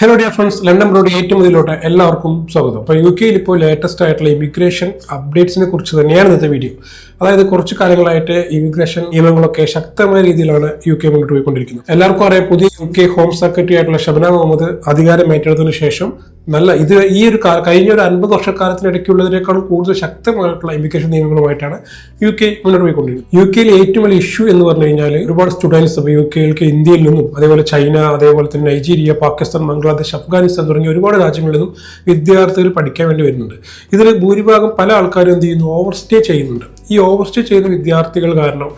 Hello dear friends London broad ഏറ്റവും മുതലോട്ട് എല്ലാവർക്കും സ്വാഗതം. അപ്പോൾ യു കെയിൽ ഇപ്പോൾ ലേറ്റസ്റ്റ് ആയിട്ടുള്ള ഇമിഗ്രേഷൻ അപ്ഡേറ്റ്സിനെ കുറിച്ച് തന്നെയാണ് ഇന്നത്തെ വീഡിയോ അതായത് കുറച്ച് കാലങ്ങളായിട്ട് ഇമിഗ്രേഷൻ നിയമങ്ങളൊക്കെ ശക്തമായ രീതിയിലാണ് യു കെ മുന്നോട്ട് പോയിക്കൊണ്ടിരിക്കുന്നത്. എല്ലാവർക്കും അറിയാം പുതിയ യു കെ ഹോം സെക്രട്ടറി ആയിട്ടുള്ള ഷബന മുഹമ്മദ് അധികാരം ഏറ്റെടുത്തതിനു ശേഷം നല്ല ഇത് ഈ ഒരു കഴിഞ്ഞ ഒരു അൻപത് വർഷക്കാലത്തിനിടയ്ക്കുള്ളതിനേക്കാളും കൂടുതൽ ശക്തമായിട്ടുള്ള ഇമിഗ്രേഷൻ നിയമങ്ങളുമായിട്ടാണ് യു കെ മുന്നോട്ട് പോയിക്കൊണ്ടിരിക്കുന്നത്. യു കെയിൽ ഏറ്റവും വലിയ ഇഷ്യൂ എന്ന് പറഞ്ഞു കഴിഞ്ഞാൽ ഒരുപാട് സ്റ്റുഡൻസ് യു കെയിലേക്ക് ഇന്ത്യയിൽ നിന്നും അതേപോലെ ചൈന അതേപോലെ തന്നെ നൈജീരിയ പാകിസ്ഥാൻ ബംഗ്ലാദേശ് അഫ്ഗാനിസ്ഥാൻ തുടങ്ങിയ ഒരുപാട് രാജ്യങ്ങളിൽ നിന്നും വിദ്യാർത്ഥികൾ പഠിക്കാൻ വേണ്ടി വരുന്നുണ്ട്. ഇതിൽ ഭൂരിഭാഗം പല ആൾക്കാരും എന്ത് ചെയ്യുന്നു ഓവർ സ്റ്റേ ചെയ്യുന്നുണ്ട്. ഈ ഓവർസ്റ്റേ ചെയ്യുന്ന വിദ്യാർത്ഥികൾ കാരണം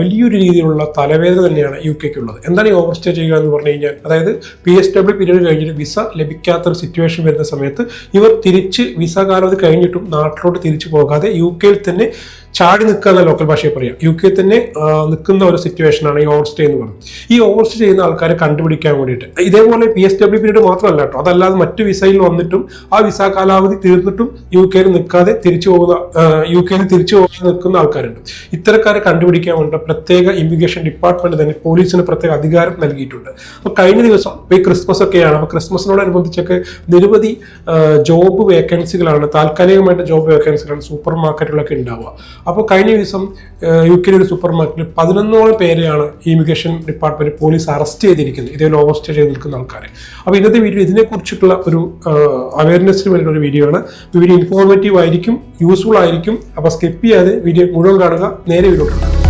വലിയൊരു രീതിയിലുള്ള തലവേദന തന്നെയാണ് യു കെക്ക് ഉള്ളത് എന്താണ് ഈ ഓവർസ്റ്റേ ചെയ്യുക എന്ന് പറഞ്ഞു കഴിഞ്ഞാൽ അതായത് പി എസ് ഡബ്ല്യു പീരീഡ് കഴിഞ്ഞിട്ട് വിസ ലഭിക്കാത്ത ഒരു സിറ്റുവേഷൻ വരുന്ന സമയത്ത് ഇവർ തിരിച്ച് വിസ കാലാവധി കഴിഞ്ഞിട്ടും നാട്ടിലോട്ട് തിരിച്ചു പോകാതെ യു കെയിൽ തന്നെ ചാടി നിൽക്കുക എന്ന ലോക്കൽ ഭാഷയിൽ പറയാം യു കെ തന്നെ നിൽക്കുന്ന ഒരു സിറ്റുവേഷൻ ആണ് ഈ ഓവർസ്റ്റേ എന്ന് പറയുന്നത്. ഈ ഓവർസ്റ്റേ ചെയ്യുന്ന ആൾക്കാരെ കണ്ടുപിടിക്കാൻ വേണ്ടിയിട്ട്. ഇതേപോലെ പി എസ് ഡബ്ല്യു പീരീഡ് മാത്രമല്ല കേട്ടോ. അതല്ലാതെ മറ്റു വിസയിൽ വന്നിട്ടും ആ വിസ കാലാവധി തീർന്നിട്ടും യു കെയിൽ നിൽക്കാതെ തിരിച്ചു പോകുന്ന യു കെയിൽ തിരിച്ചു പോകാൻ നിൽക്കുന്ന ആൾക്കാരുണ്ട്. ഇത്തരക്കാരെ കണ്ടുപിടിക്കാൻ വേണ്ട പ്രത്യേക ഇമിഗ്രേഷൻ ഡിപ്പാർട്ട്മെന്റ് തന്നെ പോലീസിന് പ്രത്യേക അധികാരം നൽകിയിട്ടുണ്ട്. അപ്പൊ കഴിഞ്ഞ ദിവസം ഈ ക്രിസ്മസ് ഒക്കെയാണ്. അപ്പൊ ക്രിസ്മസിനോടനുബന്ധിച്ചൊക്കെ നിരവധി ജോബ് വേക്കൻസികളാണ് താൽക്കാലികമായിട്ട് ജോബ് വേക്കൻസികളാണ് സൂപ്പർ മാർക്കറ്റുകളൊക്കെ ഉണ്ടാവുക. അപ്പോൾ കഴിഞ്ഞ ദിവസം യു കെയിലെ ഒരു സൂപ്പർ മാർക്കറ്റിൽ പതിനൊന്നോളം പേരെയാണ് ഇമിഗ്രേഷൻ ഡിപ്പാർട്ട്മെന്റ് പോലീസ് അറസ്റ്റ് ചെയ്തിരിക്കുന്നത്. ഇതേ ഓവർ സ്റ്റേ ചെയ്ത് നിൽക്കുന്ന ആൾക്കാരെ. അപ്പോൾ ഇന്നത്തെ വീഡിയോ ഇതിനെക്കുറിച്ചിട്ടുള്ള ഒരു അവയർനെസ്സിന് വേണ്ടിയുള്ള ഒരു വീഡിയോ ആണ്. വീഡിയോ ഇൻഫോർമേറ്റീവ് ആയിരിക്കും യൂസ്ഫുൾ ആയിരിക്കും. അപ്പോൾ സ്കിപ്പ് ചെയ്യാതെ വീഡിയോ മുഴുവൻ കാണുക നേരെ വീഡിയോ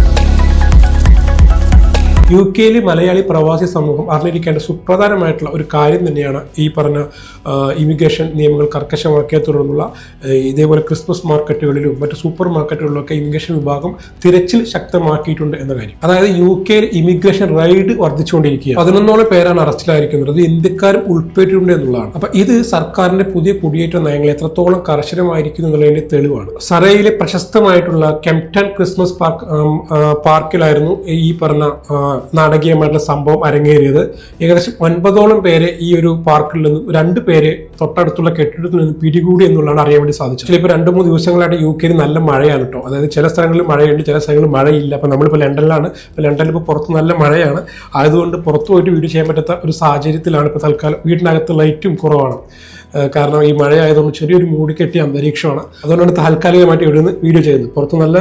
യു കെയിലെ മലയാളി പ്രവാസി സമൂഹം അറിഞ്ഞിരിക്കേണ്ട സുപ്രധാനമായിട്ടുള്ള ഒരു കാര്യം തന്നെയാണ് ഈ പറഞ്ഞ ഇമിഗ്രേഷൻ നിയമങ്ങൾ കർക്കശമാക്കിയ തുടർന്നുള്ള ഇതേപോലെ ക്രിസ്മസ് മാർക്കറ്റുകളിലും മറ്റ് സൂപ്പർ മാർക്കറ്റുകളിലൊക്കെ ഇമിഗ്രേഷൻ വിഭാഗം തിരച്ചിൽ ശക്തമാക്കിയിട്ടുണ്ട് എന്ന കാര്യം. അതായത് യു കെയിൽ ഇമിഗ്രേഷൻ റൈഡ് വർദ്ധിച്ചുകൊണ്ടിരിക്കുക പതിനൊന്നോളം പേരാണ് അറസ്റ്റിലായിരിക്കുന്നത്. അത് ഇന്ത്യക്കാരും ഉൾപ്പെട്ടിട്ടുണ്ട് എന്നുള്ളതാണ്. അപ്പൊ ഇത് സർക്കാരിന്റെ പുതിയ കുടിയേറ്റ നയങ്ങൾ എത്രത്തോളം കർശനമായിരിക്കുന്നു എന്നുള്ളതിന്റെ തെളിവാണ്. സറയിലെ പ്രശസ്തമായിട്ടുള്ള കെംപ്റ്റൺ ക്രിസ്മസ് പാർക്ക് പാർക്കിലായിരുന്നു ഈ പറഞ്ഞ നാടകീയമായിട്ടുള്ള സംഭവം അരങ്ങേറിയത്. ഏകദേശം ഒൻപതോളം പേരെ ഈ ഒരു പാർക്കിൽ നിന്നും രണ്ട് പേരെ തൊട്ടടുത്തുള്ള കെട്ടിടത്തിൽ നിന്ന് പിടികൂടി എന്നുള്ളതാണ് അറിയാൻ വേണ്ടി സാധിച്ചത്. ചിലപ്പോൾ രണ്ട് മൂന്ന് ദിവസങ്ങളായിട്ട് യു കെയിൽ നല്ല മഴയാണ് കേട്ടോ അതായത് ചില സ്ഥലങ്ങളിൽ മഴയുണ്ട് ചില സ്ഥലങ്ങളിൽ മഴയില്ല. അപ്പൊ നമ്മളിപ്പോൾ ലണ്ടനിലാണ്. ഇപ്പൊ ലണ്ടനിൽ ഇപ്പോൾ പുറത്ത് നല്ല മഴയാണ്. ആയതുകൊണ്ട് പുറത്ത് പോയിട്ട് വീട് ചെയ്യാൻ പറ്റാത്ത ഒരു സാഹചര്യത്തിലാണ് ഇപ്പോൾ തൽക്കാലം വീടിനകത്ത് ലൈറ്റും കുറവാണ്. കാരണം ഈ മഴയായതുകൊണ്ട് ചെറിയൊരു മൂടിക്കെട്ടിയ അന്തരീക്ഷമാണ്. അതുകൊണ്ടാണ് താൽക്കാലികമായിട്ട് ഇവിടെ നിന്ന് വീഡിയോ ചെയ്യുന്നത്. പുറത്ത് നല്ല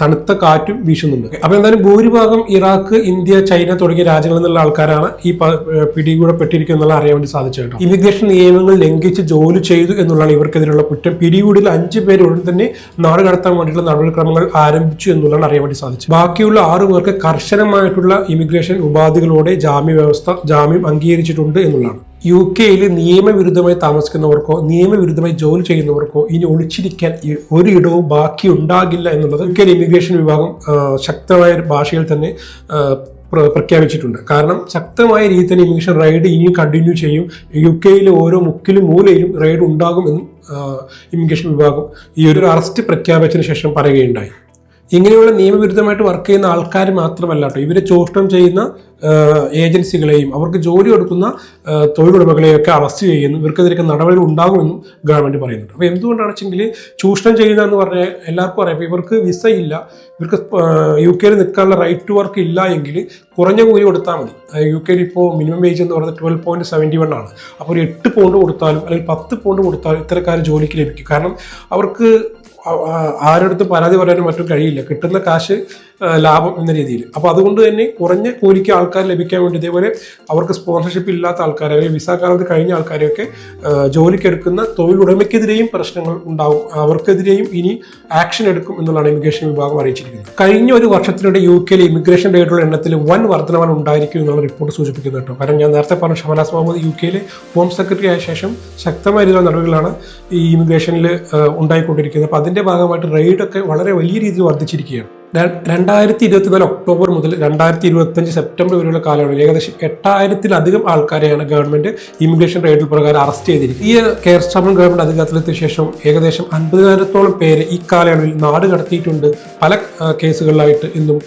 തണുത്ത കാറ്റും വീശുന്നുണ്ട്. അപ്പൊ എന്തായാലും ഭൂരിഭാഗം ഇറാഖ് ഇന്ത്യ ചൈന തുടങ്ങിയ രാജ്യങ്ങളിൽ നിന്നുള്ള ആൾക്കാരാണ് ഈ പിടി ഏഹ് പിടികൂടപ്പെട്ടിരിക്കുന്നത് എന്നുള്ള അറിയാൻ വേണ്ടി സാധിച്ചു കേട്ടോ. ഇമിഗ്രേഷൻ നിയമങ്ങൾ ലംഘിച്ച് ജോലി ചെയ്തു എന്നുള്ളതാണ് ഇവർക്കെതിരെയുള്ള കുറ്റം. പിടികൂടിൽ അഞ്ച് പേര് ഉടൻ തന്നെ നാട് കടത്താൻ വേണ്ടിയിട്ടുള്ള നടപടിക്രമങ്ങൾ ആരംഭിച്ചു എന്നുള്ളതാണ് അറിയാൻ വേണ്ടി സാധിച്ചു ബാക്കിയുള്ള ആറു പേർക്ക് കർശനമായിട്ടുള്ള ഇമിഗ്രേഷൻ ഉപാധികളോടെ ജാമ്യ വ്യവസ്ഥ ജാമ്യം അംഗീകരിച്ചിട്ടുണ്ട് എന്നുള്ളതാണ്. യു കെയിൽ നിയമവിരുദ്ധമായി താമസിക്കുന്നവർക്കോ നിയമവിരുദ്ധമായി ജോലി ചെയ്യുന്നവർക്കോ ഇനി ഒളിച്ചിരിക്കാൻ ഒരു ഇടവും ബാക്കി ഉണ്ടാകില്ല എന്നുള്ളത് യു കെ ഇമിഗ്രേഷൻ വിഭാഗം ശക്തമായ ഭാഷയിൽ തന്നെ പ്രഖ്യാപിച്ചിട്ടുണ്ട്. കാരണം ശക്തമായ രീതിയിൽ തന്നെ ഇമിഗ്രേഷൻ റൈഡ് ഇനിയും കണ്ടിന്യൂ ചെയ്യും. യു കെയിലെ ഓരോ മുക്കിലും മൂലയിലും റൈഡ് ഉണ്ടാകുമെന്നും ഇമിഗ്രേഷൻ വിഭാഗം ഈ ഒരു അറസ്റ്റ് പ്രഖ്യാപിച്ചതിന് ശേഷം പറയുകയുണ്ടായി. ഇങ്ങനെയുള്ള നിയമവിരുദ്ധമായിട്ട് വർക്ക് ചെയ്യുന്ന ആൾക്കാർ മാത്രമല്ല കേട്ടോ ഇവരെ ചൂഷണം ചെയ്യുന്ന ഏജൻസികളെയും അവർക്ക് ജോലി കൊടുക്കുന്ന തൊഴിലുടമകളെയും ഒക്കെ അറസ്റ്റ് ചെയ്യുന്നു. ഇവർക്കെതിരെ നടപടികൾ ഉണ്ടാകുമെന്നും ഗവൺമെന്റ് പറയുന്നുണ്ട്. അപ്പോൾ എന്തുകൊണ്ടാണ് വെച്ചെങ്കിൽ ചൂഷണം ചെയ്യുക എന്ന് പറഞ്ഞാൽ എല്ലാവർക്കും അറിയാം. ഇവർക്ക് വിസ ഇല്ല. ഇവർക്ക് യു കെയിൽ നിൽക്കാനുള്ള റൈറ്റ് ടു വർക്ക് ഇല്ല എങ്കിൽ കുറഞ്ഞ കൂലി കൊടുത്താൽ മതി. യു കെയിൽ ഇപ്പോൾ മിനിമം വേജ് എന്ന് പറയുന്നത് ട്വൽവ് പോയിന്റ് സെവന്റി വൺ ആണ്. അപ്പോൾ ഒരു എട്ട് പൗണ്ട് കൊടുത്താലും അല്ലെങ്കിൽ പത്ത് പൗണ്ട് കൊടുത്താലും ഇത്തരക്കാർ ജോലിക്ക് ലഭിക്കും. കാരണം അവർക്ക് ആ- അടുത്ത് പരാതി പറയാനും മറ്റും കഴിയില്ല. കിട്ടുന്ന കാശ് ലാഭം എന്ന രീതിയിൽ. അപ്പൊ അതുകൊണ്ട് തന്നെ കുറഞ്ഞ കൂലിക്ക് ആൾക്കാർ ലഭിക്കാൻ വേണ്ടി ഇതേപോലെ അവർക്ക് സ്പോൺസർഷിപ്പ് ഇല്ലാത്ത ആൾക്കാരെ അല്ലെങ്കിൽ വിസ കാലത്ത് കഴിഞ്ഞ ആൾക്കാരെയൊക്കെ ജോലിക്കെടുക്കുന്ന തൊഴിലുടമയ്ക്കെതിരെയും പ്രശ്നങ്ങൾ ഉണ്ടാവും. അവർക്കെതിരെയും ഇനി ആക്ഷൻ എടുക്കും എന്നുള്ളതാണ് ഇമിഗ്രേഷൻ വിഭാഗം അറിയിച്ചിരിക്കുന്നത്. കഴിഞ്ഞ ഒരു വർഷത്തിനിടെ യു കെയിലെ ഇമിഗ്രേഷൻ റേറ്റുള്ള എണ്ണത്തിൽ വൻ വർധനമാണ് ഉണ്ടായിരിക്കും എന്നുള്ള റിപ്പോർട്ട് സൂചിപ്പിക്കുന്നത് കേട്ടോ. കാരണം ഞാൻ നേരത്തെ പറഞ്ഞ ഷമനാസ് മുഹമ്മദ് യു കെയിലെ ഹോം സെക്രട്ടറി ആയ ശേഷം ശക്തമായ രീതിയിലുള്ള നടപടികളാണ് ഈ ഇമിഗ്രേഷനിൽ ഉണ്ടായിക്കൊണ്ടിരിക്കുന്നത്. അപ്പൊ അതിന്റെ ഭാഗമായിട്ട് റെയ്ഡൊക്കെ വളരെ വലിയ രീതിയിൽ വർദ്ധിച്ചിരിക്കുകയാണ്. രണ്ടായിരത്തി ഇരുപത്തിനാല് ഒക്ടോബർ മുതൽ രണ്ടായിരത്തി ഇരുപത്തഞ്ച് സെപ്റ്റംബർ വരെയുള്ള കാലയളവിൽ ഏകദേശം എട്ടായിരത്തിലധികം ആൾക്കാരെയാണ് ഗവൺമെന്റ് ഇമിഗ്രേഷൻ റേഡിൽ പ്രകാരം അറസ്റ്റ് ചെയ്തിരിക്കുന്നത്. ഈ കെയർ സ്റ്റാഫൻ ഗവൺമെന്റ് അധികാരത്തിലെത്തിയ ശേഷം ഏകദേശം അൻപതിനായിരത്തോളം പേരെ ഈ കാലയളവിൽ നാട് കടത്തിയിട്ടുണ്ട്. പല കേസുകളിലായിട്ട് ഇന്നും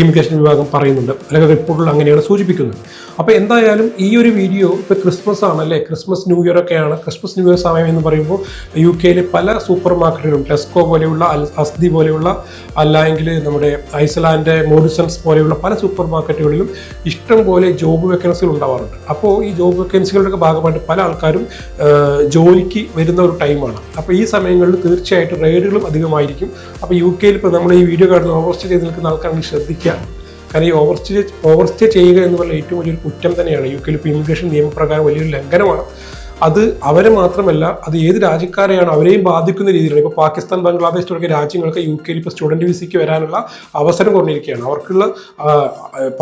ഇമിഗ്രേഷൻ വിഭാഗം പറയുന്നുണ്ട്. അല്ലെങ്കിൽ റിപ്പോർട്ടുകൾ അങ്ങനെയാണ് സൂചിപ്പിക്കുന്നത്. അപ്പോൾ എന്തായാലും ഈ ഒരു വീഡിയോ ഇപ്പോൾ ക്രിസ്മസ് ആണല്ലേ ക്രിസ്മസ് ന്യൂ ഇയർ ഒക്കെയാണ്. ക്രിസ്മസ് ന്യൂ ഇയർ സമയം എന്ന് പറയുമ്പോൾ യു കെയിലെ പല സൂപ്പർ മാർക്കറ്റുകളും ടെസ്കോ പോലെയുള്ള അസ്തി പോലെയുള്ള അല്ലെങ്കിൽ നമ്മുടെ ഐസ്ലാൻഡ് മോറിസൺസ് പോലെയുള്ള പല സൂപ്പർ മാർക്കറ്റുകളിലും ഇഷ്ടം പോലെ ജോബ് വേക്കൻസികൾ ഉണ്ടാവാറുണ്ട്. അപ്പോൾ ഈ ജോബ് വേക്കൻസികളുടെ ഭാഗമായിട്ട് പല ആൾക്കാരും ജോലിക്ക് വരുന്ന ഒരു ടൈമാണ്. അപ്പോൾ ഈ സമയങ്ങളിൽ തീർച്ചയായിട്ടും റെയ്ഡുകളും അധികമായിരിക്കും. അപ്പോൾ യു കെയിൽ ഇപ്പോൾ നമ്മൾ ഈ വീഡിയോ കാണുന്ന ഓവർസ്റ്റ് ചെയ്ത് നിൽക്കുന്ന ആൾക്കാരാണെങ്കിൽ ശ്രദ്ധിക്കുക. കാരണം ഈ ഓവർസ്റ്റേ ഓവർസ്റ്റേ ചെയ്യുക എന്ന് പറഞ്ഞാൽ ഏറ്റവും വലിയൊരു കുറ്റം തന്നെയാണ്. യു കെയിൽ ഇപ്പോൾ ഇമിഗ്രേഷൻ നിയമപ്രകാരം വലിയൊരു ലംഘനമാണ്. അത് അവരെ മാത്രമല്ല അത് ഏത് രാജ്യക്കാരെയാണ് അവരെയും ബാധിക്കുന്ന രീതിയിലാണ്. ഇപ്പോൾ പാകിസ്ഥാൻ ബംഗ്ലാദേശ് തുടങ്ങിയ രാജ്യങ്ങൾക്ക് യു കെയിൽ ഇപ്പോൾ സ്റ്റുഡന്റ് വിസയ്ക്ക് വരാനുള്ള അവസരം കുറഞ്ഞിരിക്കുകയാണ് അവർക്കുള്ള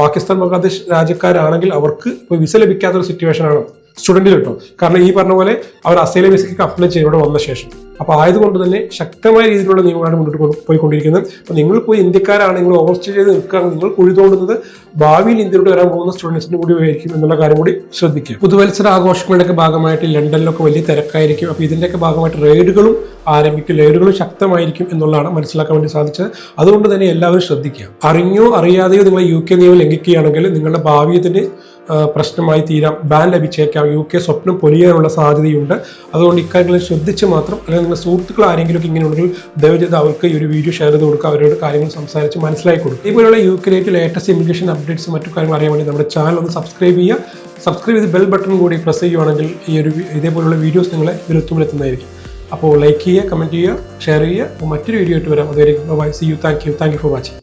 പാകിസ്ഥാൻ ബംഗ്ലാദേശ് രാജ്യക്കാരാണെങ്കിൽ അവർക്ക് ഇപ്പോൾ വിസ ലഭിക്കാത്തൊരു സിറ്റുവേഷനാണ് സ്റ്റുഡന്റിൽ കിട്ടും. കാരണം ഈ പറഞ്ഞ പോലെ അവർ അസൈലം വിസയ്ക്ക് അപ്ലൈ ചെയ്ത് ഇവിടെ വന്ന ശേഷം. അപ്പോൾ ആയതുകൊണ്ട് തന്നെ ശക്തമായ രീതിയിലുള്ള നിയമങ്ങളാണ് മുന്നോട്ട് പോയിക്കൊണ്ടിരിക്കുന്നത്. അപ്പോൾ നിങ്ങൾ പോയി ഇന്ത്യക്കാരാണ് നിങ്ങൾ ഓവർസ്റ്റേ ചെയ്ത് നിൽക്കുകയാണ് നിങ്ങൾ കുഴിതോണ്ടുന്നത് ഭാവിയിൽ ഇന്ത്യയിലോട്ട് വരാൻ പോകുന്ന സ്റ്റുഡൻസിന് കൂടി ആയിരിക്കും എന്നുള്ള കാര്യം കൂടി ശ്രദ്ധിക്കുക. പുതുവത്സര ആഘോഷങ്ങളുടെയൊക്കെ ഭാഗമായിട്ട് ലണ്ടനിലൊക്കെ വലിയ തിരക്കായിരിക്കും. അപ്പോൾ ഇതിന്റെയൊക്കെ ഭാഗമായിട്ട് റെയ്ഡുകളും ആരംഭിക്കും. റെയ്ഡുകളും ശക്തമായിരിക്കും എന്നുള്ളതാണ് മനസ്സിലാക്കാൻ വേണ്ടി സാധിച്ചത്. അതുകൊണ്ട് തന്നെ എല്ലാവരും ശ്രദ്ധിക്കുക. അറിഞ്ഞോ അറിയാതെയോ നിങ്ങൾ യു കെ നിയമം ലംഘിക്കുകയാണെങ്കിൽ നിങ്ങളുടെ ഭാവിയത്തിന് പ്രശ്നമായി തീരാം. ബാൻ ലഭിച്ചേക്കാം. യു കെ സ്വപ്നം പൊലിയാനുള്ള സാധ്യതയുണ്ട്. അതുകൊണ്ട് ഇക്കാര്യങ്ങളിൽ ശ്രദ്ധിച്ച് മാത്രം അല്ലെങ്കിൽ നിങ്ങളുടെ സുഹൃത്തുക്കൾ ആരെങ്കിലും ഇങ്ങനെ ഉണ്ടെങ്കിൽ ദയവ് ചെയ്ത് അവർക്ക് ഈ ഒരു വീഡിയോ ഷെയർ ചെയ്ത് കൊടുക്കുക. അവരോട് കാര്യങ്ങൾ സംസാരിച്ച് മനസ്സിലാക്കി കൊടുക്കുക. ഇതുപോലുള്ള യു കെയിലേക്ക് ലേറ്റസ്റ്റ് ഇമിഗ്രേഷൻ അപ്ഡേറ്റ്സ് മറ്റു കാര്യങ്ങൾ അറിയാൻ വേണ്ടി നമ്മുടെ ചാനൽ ഒന്ന് സബ്സ്ക്രൈബ് ചെയ്യുക. സബ്സ്ക്രൈബ് ചെയ്ത് ബെൽ ബട്ടൺ കൂടി പ്രസ് ചെയ്യുകയാണെങ്കിൽ ഈ ഒരു ഇതേപോലുള്ള വീഡിയോസ് നിങ്ങളെ വിരുത്തുമെത്തുന്നതായിരിക്കും അപ്പോൾ ലൈക്ക് ചെയ്യുക കമന്റ് ചെയ്യുക ഷെയർ ചെയ്യുക. മറ്റൊരു വീഡിയോ ആയിട്ട് വരാം. അതുവരെ see you thank you thank you for watching